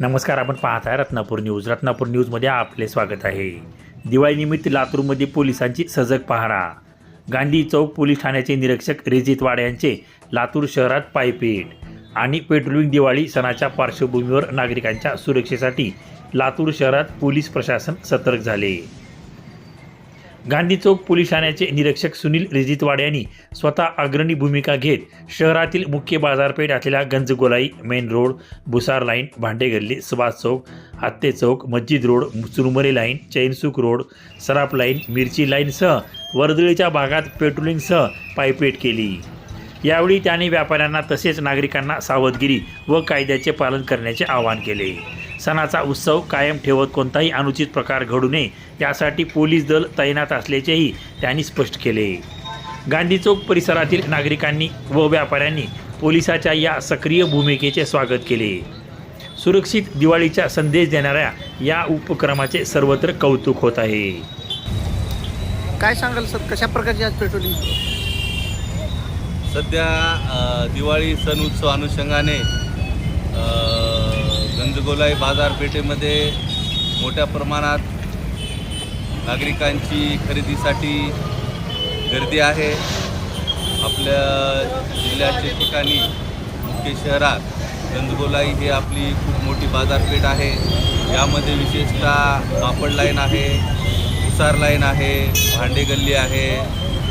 नमस्कार आपण पाहत आहे रत्नापूर न्यूज. रत्नापूर न्यूजमध्ये आपले स्वागत आहे. दिवाळीनिमित्त लातूरमध्ये पोलिसांची सजग पहारा गांधी चौक पोलीस ठाण्याचे निरीक्षक रिजित वाड यांचे लातूर शहरात पायपीट आणि पेट्रोलिंग दिवाळी सणाच्या पार्श्वभूमीवर नागरिकांच्या सुरक्षेसाठी लातूर शहरात पोलीस प्रशासन सतर्क झाले. गांधी चौक पोलीस ठाण्याचे निरीक्षक सुनील रिजितवाड यांनी स्वतः अग्रणी भूमिका घेत शहरातील मुख्य बाजारपेठ असलेल्या Ganjgolai main road Bhusar line Bhandegalli Subhash Chowk Hatte Chowk Masjid road Churmure line Chainsukh road Saraf line Mirchi लाईनसह वर्दळीच्या भागात पेट्रोलिंगसह पायपेट केली. यावेळी त्याने व्यापाऱ्यांना तसेच नागरिकांना सावधगिरी व कायद्याचे पालन करण्याचे आवाहन केले. सणाचा उत्सव कायम ठेवत कोणताही अनुचित प्रकार घडू नये यासाठी पोलीस दल तैनात असल्याचेही त्यांनी स्पष्ट केले. गांधी चौक परिसरातील नागरिकांनी व व्यापाऱ्यांनी पोलिसाच्या या सक्रिय भूमिकेचे स्वागत केले. सुरक्षित दिवाळीचा संदेश देणाऱ्या या उपक्रमाचे सर्वत्र कौतुक होत आहे. काय सांगाल सर? कशा प्रकारची आज पेट्रोलिंग सध्या दिवाळी सण उत्सव अनुषंगाने गंजगोलाई बाजारपेठेमध्ये मोठ्या प्रमाणात नागरिकांची खरेदीसाठी गर्दी आहे. आपल्या जिल्ह्याच्या ठिकाणी मुख्य शहरात गंजगोलाई ही आपली खूप मोठी बाजारपेठ आहे. यामध्ये विशेषतः पापड लाईन आहे उसार लाईन आहे भांडे गल्ली आहे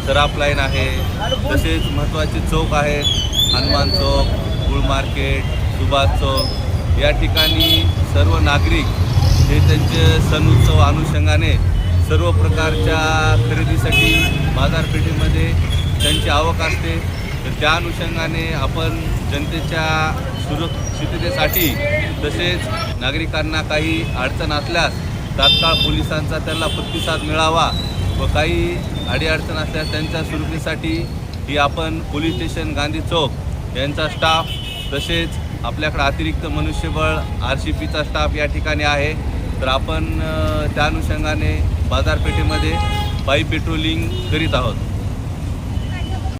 सराफ लाईन आहे. तसेच महत्त्वाचे चौक आहेत हनुमान चौक गुळ मार्केट सुभाष चौक. या ठिकाणी सर्व नागरिक हे त्यांचे सण उत्सव अनुषंगाने सर्व प्रकारच्या खरेदीसाठी बाजारपेठेमध्ये त्यांची आवक असते. तर त्या अनुषंगाने आपण जनतेच्या सुरक्षिततेसाठी तसेच नागरिकांना काही अडचण असल्यास तात्काळ पोलिसांचा त्यांना प्रतिसाद मिळावा व काही अडीअडचण असल्यास त्यांच्या सुरक्षेसाठी ही आपण पोलीस स्टेशन गांधी चौक यांचा स्टाफ तसेच आपल्याकडं अतिरिक्त मनुष्यबळ आर सी पीचा स्टाफ या ठिकाणी आहे. तर आपण त्या अनुषंगाने बाजारपेठेमध्ये बाई पेट्रोलिंग करीत आहोत.